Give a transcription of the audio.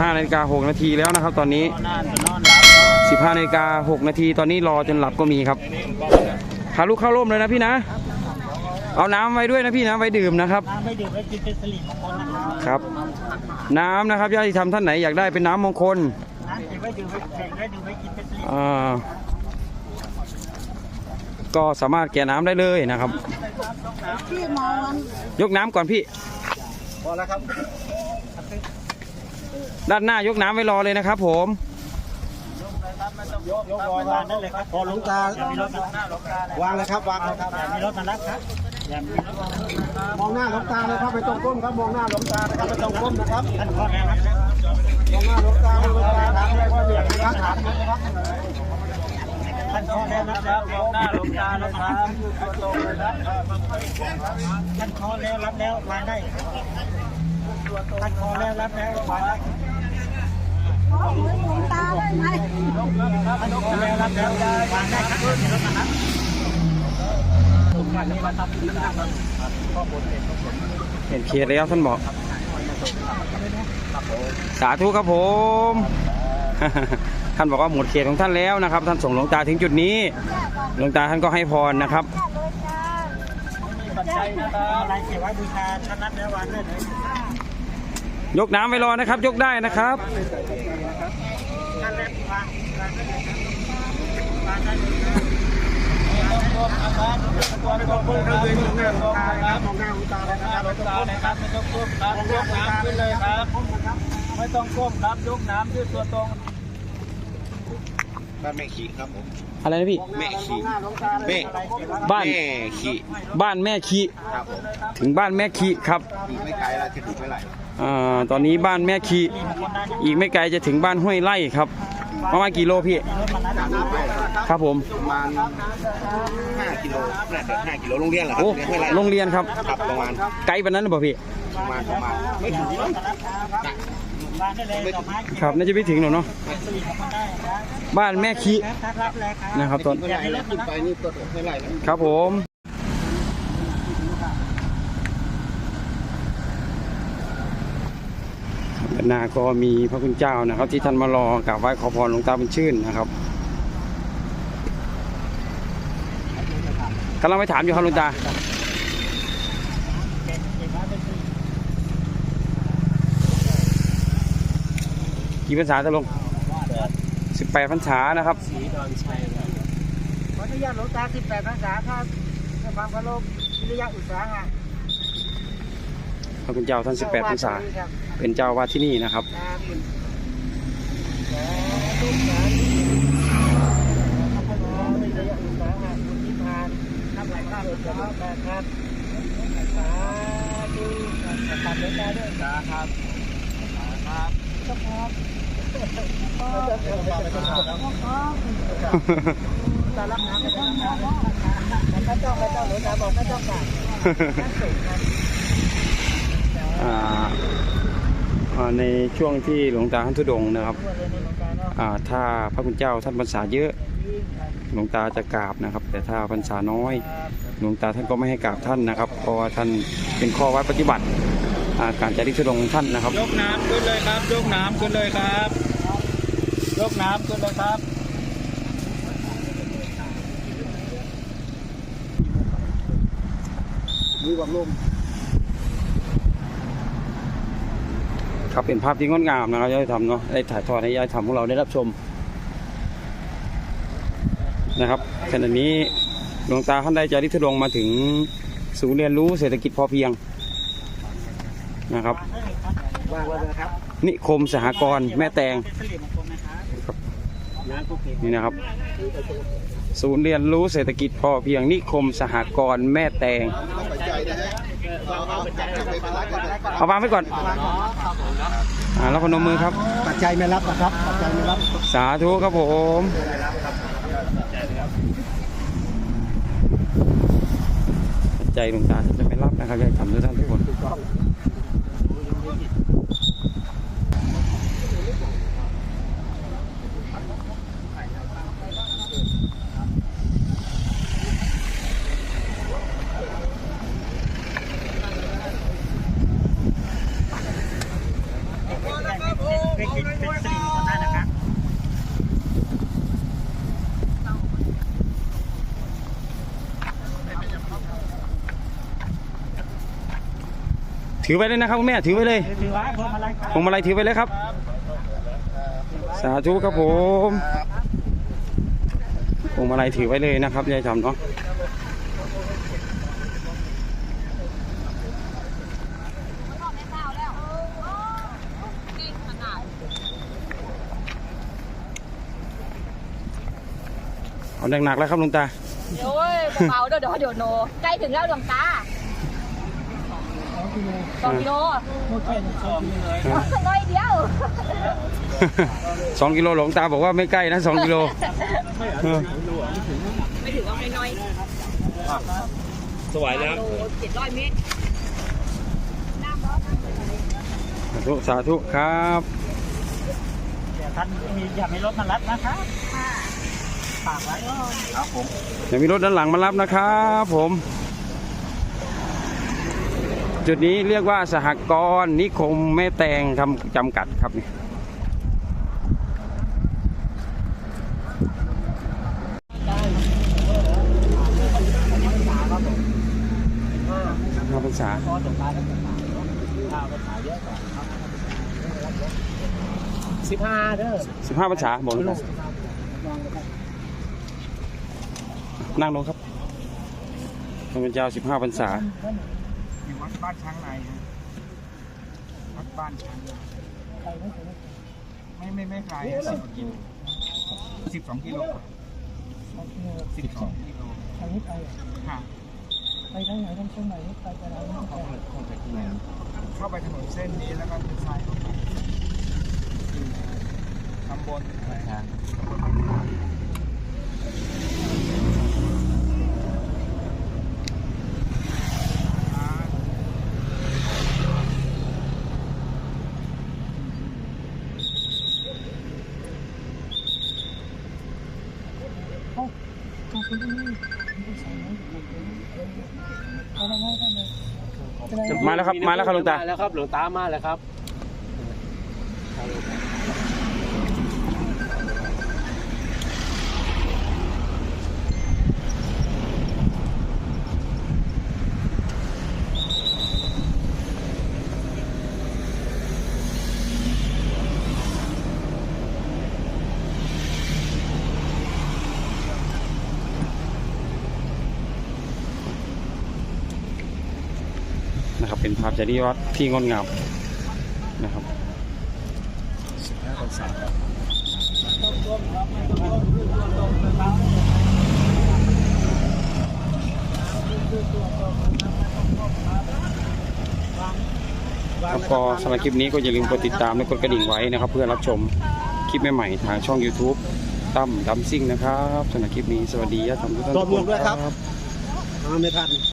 15นาฬิกา6นาทีแล้วนะครับ ตอนนี้ 15นาฬิกา6นาทีตอนนี้รอจนหลับก็มีครับพาลูกเข้าร่มเลยนะพี่นะ เอาน้ำไว้ด้วยนะพี่นะไว้ดื่มนะครับน้ำไม่ดื่มไม่กินเป็นสิริมงคลนะครับครับ น้ำนะครับญาติธรรมท่านไหนอยากได้เป็นน้ำมงคลน้ำเก็บไว้ดื่มไว้เก็บไว้ดื่มไว้กินเป็นสิริอ่าก็สามารถแก่น้ำได้เลยนะครับ ยกน้ำก่อนพี่ พอแล้วครับ ด้านหน้ายกน้ำไว้รอเลยนะครับผมยกยกวางนั่นเลยครับพอหลวงตาอย่ามีรถมาหน้าหลวงตาวางเลยครับวางเลยครับอย่ามีรถมารับครับอย่ามีรถมารับมองหน้าหลวงตาเลยครับไม่ต้องก้มครับมองหน้าหลวงตานะครับไม่ต้องก้มนะครับท่านขอแล้วครับมองหน้าหลวงตาหลวงตาถามเลยว่าเรียกนะครับถามนะครับท่านขอแล้วนะครับมองหน้าหลวงตาแล้วครับท่านขอแล้วรับแล้ววางได้ท่านขอแล้วรับแล้ววางได้เอาเหมือนหลวงตาได้ไหมท่านขอแล้วรับแล้ววางได้ เห็นเขตแล้วท่านบอก สาธุครับผม ท่านบอกว่าหมดเขตของท่านแล้วนะครับ ท่านส่งหลวงตาถึงจุดนี้ หลวงตาท่านก็ให้พรนะครับปัจจัยนะครับอะไรเก็บไว้บูชาท่านนัดแล้ววางได้เลย ยกน้ำไว้รอนะครับ ยกได้นะครับได้เลยครับวางได้เลยครับตัวไม่ต้องก้มครับมองหน้าหลวงตาครับมองหน้าหลวงตาเลยกน้ำยครับไม่ต้องก้มครับยกน้ำด้วยตัวตรงบ้านแม่ขีครับผมอะไรนะพี่ แม่ขีแม่บ้าน แม่ขีบ้านแม่ขีครับผมถึงบ้านแม่ขีครับ ไม่ไกลแล้วที่ถูกไม่ไหลอ่ ตอนนี้บ้านแม่ขีอีกไม่ไกลจะถึงบ้านห้วยไร่ครับประมาณกี่โลพี่จากนี้ไปครับผมประมาณ5กิโลน่าจะ5กิโลโรงเรียนเหรอครัโอ้บไม่ไหลโรงเรียนครับครับประมาณไกลปานนั้นหรือเปล่าพี่ประมาณประมาณไม่ถึงวางได้เลยดอกไม้ครับน่าจะไม่ถึงหรอกเนาะสิริมงคลได้ครับบ้านแม่ขีท่านรับเลยครับนะครับตอนไม่ไหลแล้วขึ้นไปนี่ตัวไม่ไหลแล้วครับผม ด้านหน้าก็มีพระคุณเจ้านะครับ ที่ท่านมารอกราบไหว้ขอพรหลวงตาบุญชื่นนะครับกำลังไปถามอยู่ครับหลวงตากี่พรรษาจะลงสิบแปดพรรษานะครับขออนุญาตหลวงตา18ภาษาครับในความเคารพวิริยะอุตสาหะพระคุณเจ้าท่านสิบแปดพรรษา เป็นเจ้าวาดที่นี่นะครับ อ่า ในช่วงที่หลวงตาท่านทุดงค์นะครับตัวเรียนในหลวงตาเนาะอ่าถ้าพระคุณเจ้าท่านพรรษาเยอะยิ่งครับหลวงตาจะกราบนะครับ แต่ถ้าพรรษาน้อย หลวงตาท่านก็ไม่ให้กราบท่านนะครับ เพราะว่าท่านเป็นข้อวัดปฏิบัติอ่าการจาริกทุดงค์ท่านนะครับยกน้ำขึ้นเลยครับยกน้ำขึ้นเลยครับยกน้ำขึ้นเลยครับมีความร่ม ครับเป็นภาพที่งดงามนะครับยายทำเนาะได้ถ่ายทอดให้ยายทำของเราได้รับชม นะครับขณะนี้หลวงตาท่านได้จาริกทุดงมาถึงศูนย์เรียนรู้เศรษฐกิจพอเพียงนะครับ นิคมสหกรณ์แม่แตงนี่นะครับ ศูนย์เรียนรู้เศรษฐกิจพอเพียงนิคมสหกรณ์แม่แตง เราเอาวางไว้ก่อนอ่าแล้วพนมมือครับ ปัจจัยไม่รับนะครับ ปัจจัยไม่รับ สาธุครับผมปัจจัยหลวงตาจะไม่รับนะครับยายทำด้วยท่านทุกคน ถือไว้เลยนะครับคุณแม่ถือไว้เลยผมอะไรถือไว้เลยครับ สาธุครับผมผมอะไรถือไว้เลยนะครับยายจำเนาะ เอาหนักๆแล้วครับลุงตาโอ้ยเบาๆเดี๋ยวเดี๋ยวเดี๋ยวโนใกล้ถึงแล้วดวงตาสองกิโลโอเคชมเลยน้อยเดียวสองกิโลหลวงตาบอกว่าไม่ใกล้นะสองกิโลเออไม่ถือว่าน้อยสวยแล้วๆโลเจ็ดร้อยเมตรสาธุสาธุครับเดี๋ยวท่านมีอย่ามีรถมารับนะครับฝากไว้ ครับผมเดี๋ยวมีรถด้านหลังมารับนะครับผม จุดนี้เรียกว่าสหกรณ์นิคมแม่แตงทำจำกัดครับนี่ห้าพรรษาพอจบตายแล้วจะขายข้าวก็ขายเยอะกว่าสิบห้าเด้อสิบห้าพรรษาบอกเลยครับ นั่งลงครับพระเป็นเจ้าสิบห้าพรรษาอยู่วัดบ้านช้างในฮะวัดบ้านช้างในไม่ไม่ไม่ไกลสิบกิโลสิบสองกิโลสิบสองกิโลทางนี้ไปค่ะไปทางไหนทางเชียงใหม่ไปไปไหนเข้าไปถนนเส้นนี้แล้วก็เป็นซ้ายเข้าไปตำบลอะไร มาแล้วครับมาแล้วครับหลวงตา มาแล้วครับหลวงตามาแล้วครับ นะครับ เป็นภาพจริยวัตรที่งดงามนะครับแล้วก็สำหรับคลิปนี้ก็อย่าลืมกดติดตามและกดกระดิ่งไว้นะครับ เพื่อรับชมคลิปใหม่ๆทางช่อง YouTube ตั้มดัมซิ่งนะครับสำหรับคลิปนี้สวัสดีญาติธรรมทุกท่านรอบวงด้วยครับไม่ทัน